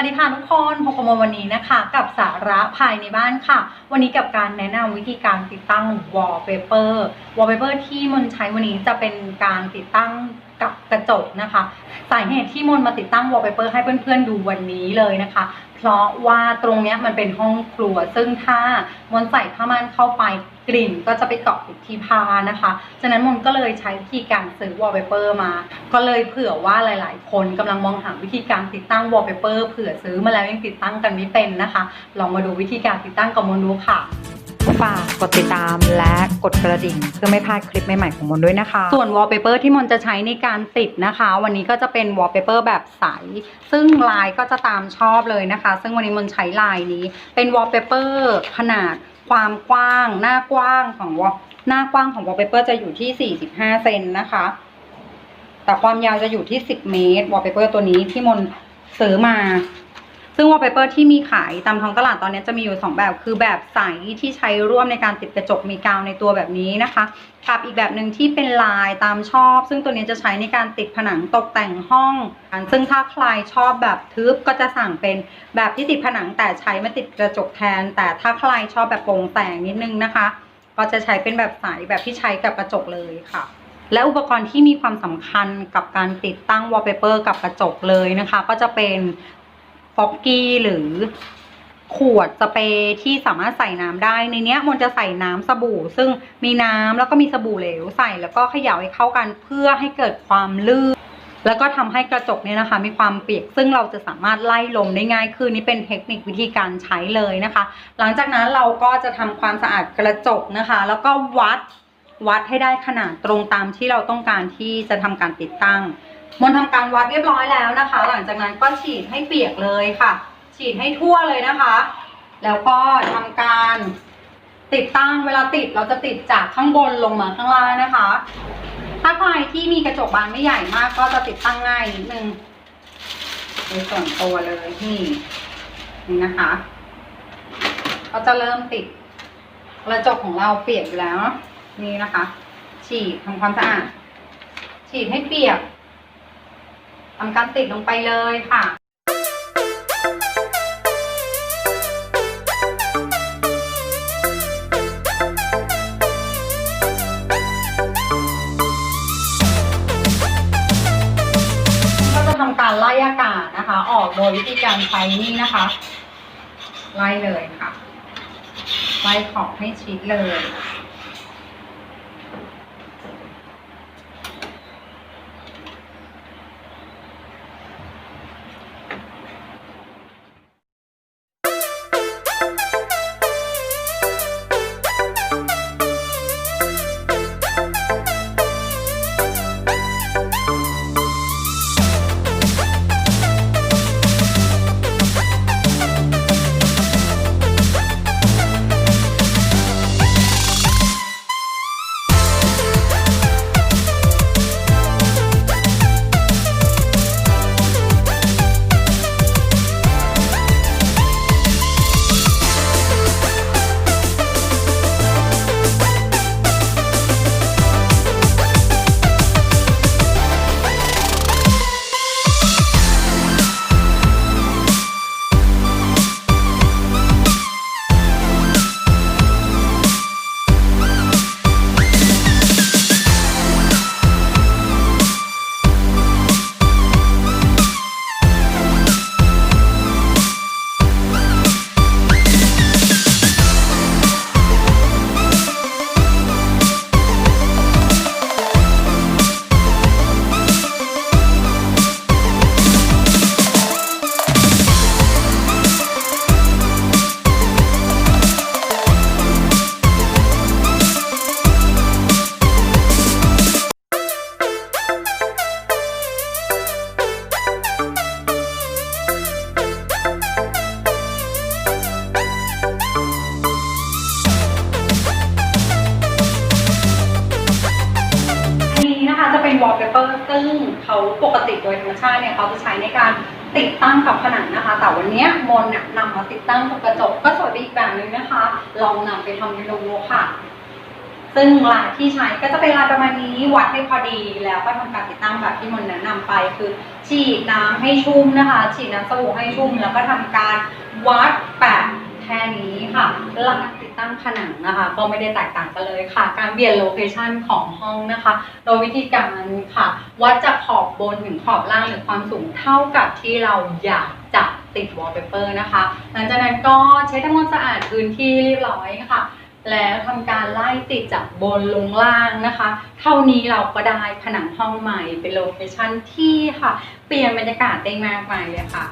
วัสดีค่ะทุกคนพบกับโมวันนี้นะคะ กับสาระภายในบ้านค่ะ วันนี้กับการแนะนำวิธีการติดตั้ง wallpaper wallpaper ที่มนใช้วันนี้จะเป็นการติดตั้งกับกระจกนะคะสาเหตุที่มนมาติดตั้ง wallpaper ให้เพื่อนๆดูวันนี้เลยนะคะ เพราะว่าตรงนี้มันเป็นห้องครัว ซึ่งถ้ามนใส่ผ้าม่านเข้าไป กลิ่นก็จะไปเกาะติดที่ผ้านะคะ ฉะนั้นมนก็เลยใช้วิธีการซื้อ wallpaper มา ก็เลยเผื่อว่าหลาย ๆ คนกำลังมองหาวิธีการติดตั้ง wallpaper เผื่อซื้อมาแล้วยังติดตั้งกันไม่เป็นนะคะ ลองมาดูวิธีการติดตั้งกับมนดูค่ะฝากกดติดตามและกดกระดิ่งเพื่อไม่พลาดคลิปใหม่ๆของมนด้วยนะคะ ส่วน wallpaper ที่มนจะใช้ในการติดนะคะ วันนี้ก็จะเป็น wallpaper แบบใส ซึ่งลายก็จะตามชอบเลยนะคะ ซึ่งวันนี้มนใช้ลายนี้ เป็น wallpaper ขนาด ความกว้างหน้ากว้างของวหน้ากว้างของวอลเปเปอร์จะอยู่ที่ 45 เซนนะคะ แต่ความยาวจะอยู่ที่ 10 เมตรวอลเปเปอร์ตัวนี้ที่มนซื้อมา ซึ่ง wallpaper ที่มีขายตามท้องตลาดตอนนี้จะมีอยู่ 2 แบบ คือแบบใสที่ใช้ร่วมในการติดกระจกมีกาวในตัวแบบนี้นะคะกับอีกแบบหนึ่งที่เป็นลายตามชอบ ซึ่งตัวนี้จะใช้ในการติดผนังตกแต่งห้อง ซึ่งถ้าใครชอบแบบทึบก็จะสั่งเป็นแบบที่ติดผนังแต่ใช้มาติดกระจกแทน แต่ถ้าใครชอบแบบโปร่งแต่งนิดนึงนะคะ ก็จะใช้เป็นแบบใสแบบที่ใช้กับกระจกเลยค่ะและอุปกรณ์ที่มีความสำคัญกับการติดตั้ง wallpaper กับกระจกเลยนะคะ ก็จะเป็น ฟอกกี้หรือขวดสเปรย์ที่สามารถใส่น้ำได้ในเนี้ยมนจะใส่น้ำสบู่ ซึ่งมีน้ำแล้วก็มีสบู่เหลวใส่แล้วก็เขย่าให้เข้ากันเพื่อให้เกิดความลื่น แล้วก็ทำให้กระจกเนี่ยนะคะ มีความเปียกซึ่งเราจะสามารถไล่ลมได้ง่ายขึ้นนี่เป็นเทคนิควิธีการใช้เลยนะคะ หลังจากนั้นเราก็จะทำความสะอาดกระจกนะคะ แล้วก็วัด วัดให้ได้ขนาดตรงตามที่เราต้องการที่จะทำการติดตั้ง มนทำการวัดเรียบร้อยแล้วนะคะ หลังจากนั้นก็ฉีดให้เปียกเลยค่ะ ฉีดให้ทั่วเลยนะคะ แล้วก็ทำการติดตั้งเวลาติดเราจะติดจากข้างบนลงมาข้างล่างนะคะ ถ้าใครที่มีกระจกบานไม่ใหญ่มากก็จะติดตั้งง่ายนิดนึงในส่วนตัวเลยนี่นี่นะคะ ก็จะเริ่มติดกระจกของเราเปียกอยู่แล้ว นี่นะคะ ฉีดทำความสะอาด ฉีดให้เปียกทำการติดลงไปเลยค่ะก็จะทำการไล่อากาศนะคะ ออกโดยวิธีการใช้นี่นะคะ ไล่เลยค่ะ ไล่ขอบให้ชิดเลย ดยธรรมชาติเนี่ยเขาจะใช้ในการติดตั้งกับผนังนะคะ แต่วันนี้มนเนี่ยนำมาติดตั้งกับกระจกก็สวยไปอีกแบบนึงนะคะ ลองนำไปทำดูค่ะ ซึ่งลายที่ใช้ก็จะเป็นลายประมาณนี้วัดให้พอดีแล้วก็ทำการติดตั้งแบบที่มนแนะนำไปคือ ฉีดน้ำให้ชุ่มนะคะ ฉีดน้ำสบู่ให้ชุ่ม แล้วก็ทำการวัดแปะ ค่นี้ค่ะแล้วหลังจากติดตั้งผนังนะคะ ก็ไม่ได้แตกต่างกันเลยค่ะ การเปลี่ยนโลเคชันของห้องนะคะ โดยวิธีการค่ะ วัดจากขอบบนถึงขอบล่างหรือความสูงเท่ากับที่เราอยากจะติดวอลเปเปอร์นะคะ หลังจากนั้นก็เช็ดทำความสะอาดพื้นที่เรียบร้อยค่ะ แล้วทำการไล่ติดจากบนลงล่างนะคะ เท่านี้เราก็ได้ผนังห้องใหม่เป็นโลเคชันที่ค่ะ เปลี่ยนบรรยากาศได้มากมายเลยค่ะ